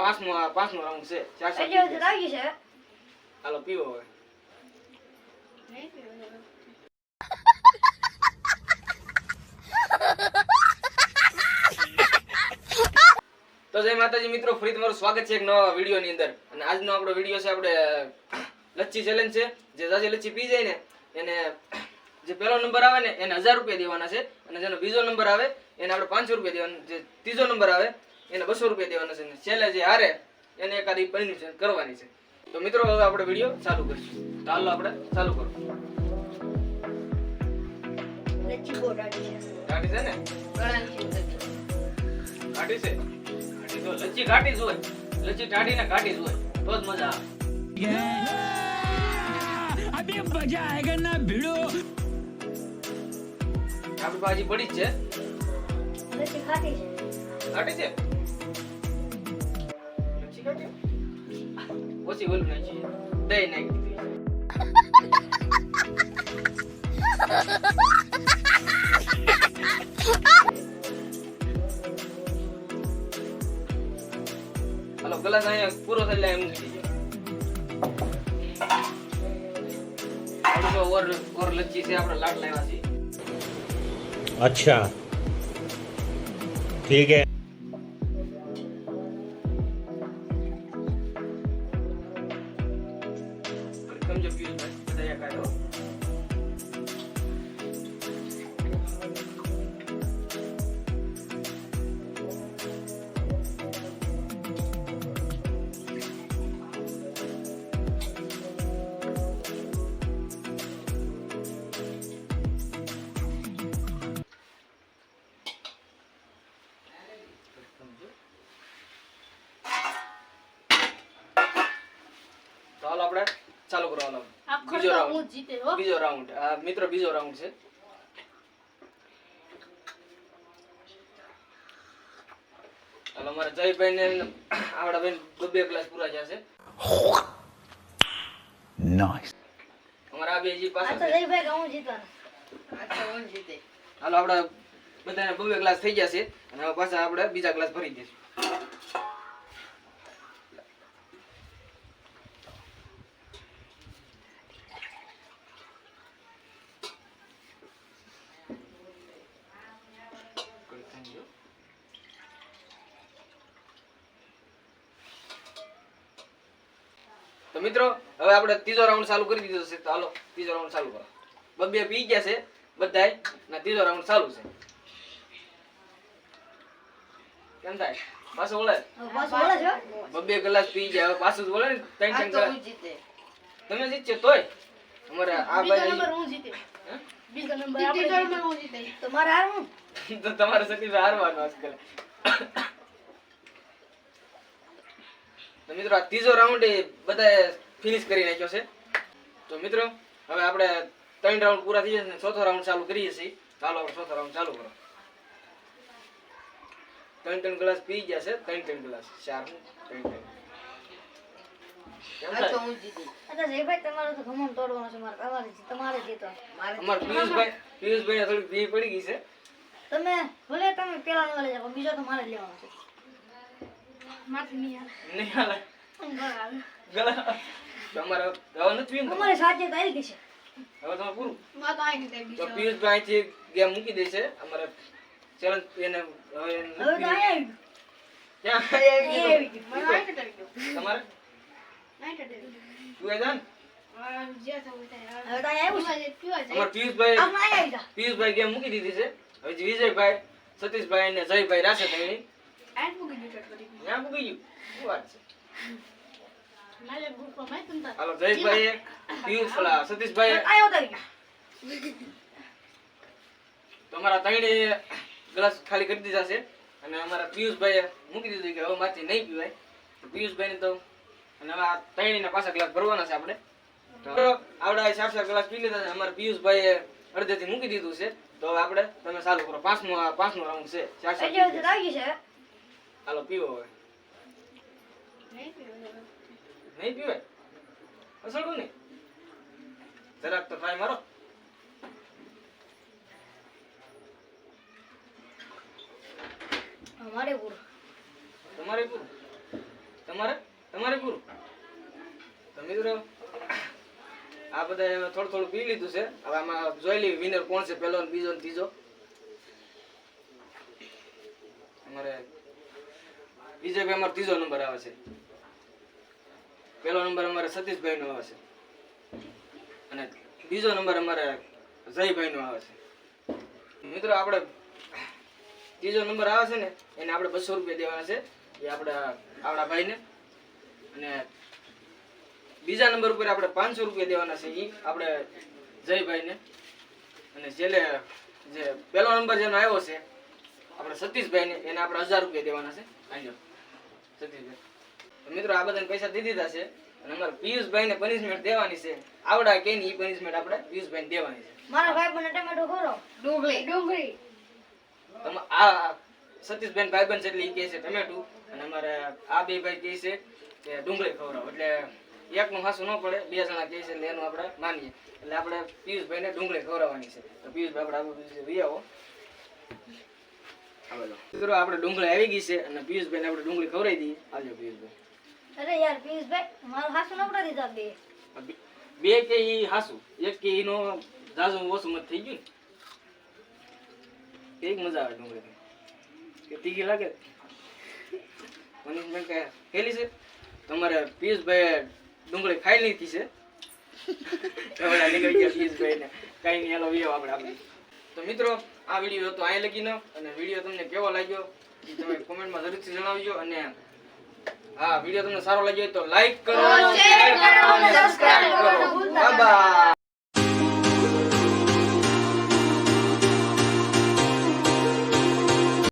પાંચમો પાંચમો રાઉન્ડ છે ચાર. લાગી છે હાલો પીવો હવે તો જય માતાજી મિત્રો ફરી તમારું સ્વાગત છે એક નવા વીડિયો ની અંદર અને આજનો આપણો વીડિયો છે આપણે લચ્છી ચેલેન્જ છે જે જાજી લચ્છી પી જાય ને એને જે પહેલો નંબર આવે ને એને હજાર રૂપિયા દેવાના છે અને જેનો બીજો નંબર આવે એને આપણે પાંચસો રૂપિયા દેવાના જે ત્રીજો નંબર આવે એને બસો રૂપિયા દેવાના છે છેલ્લે જે હારે એને એકાદી છે કરવાની છે. તો મિત્રો હવે આપણે વીડિયો ચાલુ કરીશું. તો હાલો આપણે ચાલુ કરો. ઘાટી છે. ને? ઘાટી છે? હોય. લચ્છી ટાઢી ને હોય. તો જ મજા આવે. અભી મજા આયેગા આપણી બાજી પડી જ છે. લચ્છી ઘાટી છે. ઘાટી છે? What's he will Najee? They neck. Hello ગલા અહીંયા પૂરો થઈ જાય એમ થઈ ઓર ઓર લચ્છી છે આપણે લાડ લાવ્યા છે અચ્છા ઠીક હે સવાલ આપણે ચાલુ કરવાનો. બીજો રાઉન્ડ બીજો રાઉન્ડ આ મિત્રો બીજો રાઉન્ડ છે. હાલો મારા જયભાઈ ને આપણા બેન બે ક્લાસ પૂરા થયા છે. નાઈસ અમારા આ બેજી પાસે તો જયભાઈ કે જીતવાનો? આ હું જીતે. હાલો આપણા બધાને બે ક્લાસ થઈ ગયા છે. અને પાછા આપણે બીજા ક્લાસ ભરી દઈશું. તો મિત્રો હવે આપણે ત્રીજો રાઉન્ડ ચાલુ કરી દીધો છે. તો હાલો ત્રીજો રાઉન્ડ ચાલુ કરો. બબ્બે પી ગયા છે બધાય ને ત્રીજો રાઉન્ડ ચાલુ છે. કેમ થાય? પાછું બોલે? બબ્બે કલાક પી ગયા હવે પાછું બોલે ને? ત્રણ ત્રણ કલાક તમે જીતશે તોય. અમારે આ બીજો ભાઈ નંબર હું જીતે. બીજો નંબર આપણે જીતે. તો મારે તો તમારે સતી હારવાનું આજકાલ. તો મિત્રો આ ત્રીજો રાઉન્ડ એ બધાએ ફિનિશ કરી નાખ્યો છે. તો મિત્રો હવે આપણે ત્રણ રાઉન્ડ પૂરા થઈ જશે ચોથો રાઉન્ડ ચાલુ કરીએ છીએ ચાલો આપણે ચોથો રાઉન્ડ ચાલુ કરો. ત્રણ ત્રણ ગ્લાસ પી ગયા છે. ત્રણ ત્રણ ગ્લાસ. ચાર ત્રણ ત્રણ. પડી ગઈ છે. તમે ભલે તમે પેલા લેવા લઈ જાઓ બીજો તો મારે લેવાનો છે. તમારે હવે નથી પીવું ને? તમારે સાચે તો આવી ગઈ છે. હવે તમે પૂરું. તો પિયુષભાઈ અહીંથી ગેમ મૂકી દે છે. અમારે ચેલેન્જ એને હવે હવે તો નથી અહીંયા આવી પીવું. ગયું. ક્યાં? આવી ગયું? તમારે? તું એ જા ને? હવે તો અહીંયા આવ્યું છે. અમારે પિયુષભાઈ આપણે અહીંયા આવી જા. પિયુષભાઈ ગેમ મૂકી દીધી છે. હવે વિજયભાઈ સતીશભાઈ અને જયભાઈ રાશે તો એની ત્યાં મૂકી ગયું શું વાત છે? હાલો જયભાઈ પિયુષ ફલા સતીશભાઈ અહીંયા ઉતારી ગયું તો અમારા ગ્લાસ ખાલી કરી દીધા છે અને અમારા પિયુષભાઈએ મૂકી દીધું કે હવે માથી નહીં પીવાય. તો પિયુષભાઈને તો અને હવે આ ત્રણેયના પાછા ગ્લાસ ભરવાના છે આપણે. તો આવડા ચાર ચાર ગ્લાસ પી લીધા છે. અમારા પિયુષભાઈએ અડધેથી મૂકી દીધું છે. તો હવે આપણે તમે ચાલુ કરો. પાંચમો પાંચમો રાઉન્ડ છે. ચાર ચાર છે. હાલો પીવો હવે. નહીં પીવે. અસડું ને? જરાક તો ટ્રાય મારો. અમારે પૂરું. તમારે પૂરું? મિત્રો આ બધા થોડું થોડું પી લીધું છે. હવે આમાં જોઈ લઈએ વિનર કોણ છે પહેલો બીજો ને ત્રીજો. અમારે વિજયભાઈ અમારો ત્રીજો નંબર આવે છે. પહેલો નંબર અમારે સતીશભાઈ નો આવે છે. અને બીજો નંબર અમારે જયભાઈ નો આવે છે. મિત્રો, આપણે ત્રીજો નંબર આવે છે ને, એને આપણે બસો રૂપિયા દેવાના છે. એ આપણા આપણા ભાઈને. અને બીજા નંબર ઉપર આપણે પાંચસો રૂપિયા દેવાના છે એ આપણે જયભાઈને. અને છેલ્લે જે પહેલો નંબર જેનો આવ્યો છે, આપણે સતીશભાઈને, એને આપણે હજાર રૂપિયા દેવાના છે. આજો સતીશભાઈ તો મિત્રો આ બધાને પૈસા દીધી દીધા છે. અને અમારે પિયુષભાઈને પનિશમેન્ટ દેવાની છે. આવડા કે એ પનિશમેન્ટ આપણે પિયુષભાઈને દેવાની છે. મારા ભાઈ બને ટમેટો ખોરો. ડુંગળી. ડુંગળી. તમે આ સતીશભાઈ ભાઈબંધ છે એટલે એ કહે છે ટમેટું. અને અમારે આ બે ભાઈ કહે છે કે ડુંગળી ખવડાવો. એટલે એકનું હાસું ન પડે બે જણા કહે છે એટલે એનું આપણે માનીએ. એટલે આપણે પિયુષભાઈને ડુંગળી ખવડાવવાની છે. તો પિયુષભાઈ આપણે આગળ બીજું વી આવો આવે. લો. મિત્રો આપણે ડુંગળી આવી ગઈ છે અને પિયુષભાઈને આપણે ડુંગળી ખવડાવી દઈએ. આવજો પિયુષભાઈ. અરે યાર પિયુષભાઈ મારું હાસુ ન દીધા બે. બે- કે ઈ હાસુ? એક કે ઈનો જાજુ ઓછું મત થઈ ગયું કેક મજા આવે ડુંગળી કે તીખી લાગે? મનીષભાઈ કે ખેલી છે. તમારે પિયુષભાઈ ડુંગળી ખાઈ લીધી છે. એવડા નીકળી ગયા પિયુષભાઈને. કઈ નહીં હાલો વિયો આપણે આપણે. તો મિત્રો આ વીડિયો હતો અહીં લગીનો અને વીડિયો તમને કેવો લાગ્યો એ તમે કોમેન્ટમાં જરૂરથી જણાવજો અને હા વીડિયો તમને સારો લાગ્યો તો લાઈક કરો શેર કરો સબસ્ક્રાઇબ કરો. બાય